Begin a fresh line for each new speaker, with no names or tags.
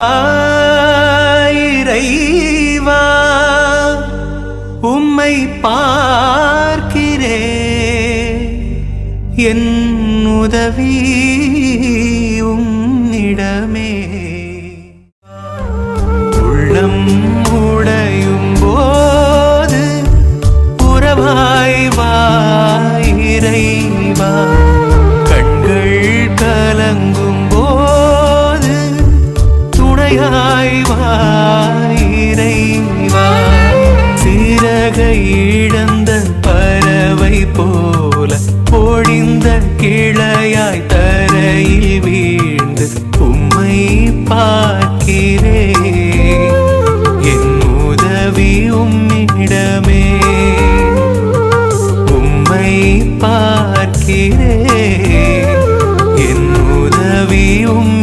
ஆயிரைவா உம்மை பார்க்கிறே. என் உதவி உன்னிடமே துணையாய்வாயிரைவா சிறகை இழந்த பறவை போல பொழிந்த கிளையாய் தரையில் வீழ்ந்து உம்மை பார்க்கிறே. என் உதவி உம்மிடமே. உம்மை பார்க்கிறே. என் உதவி உம்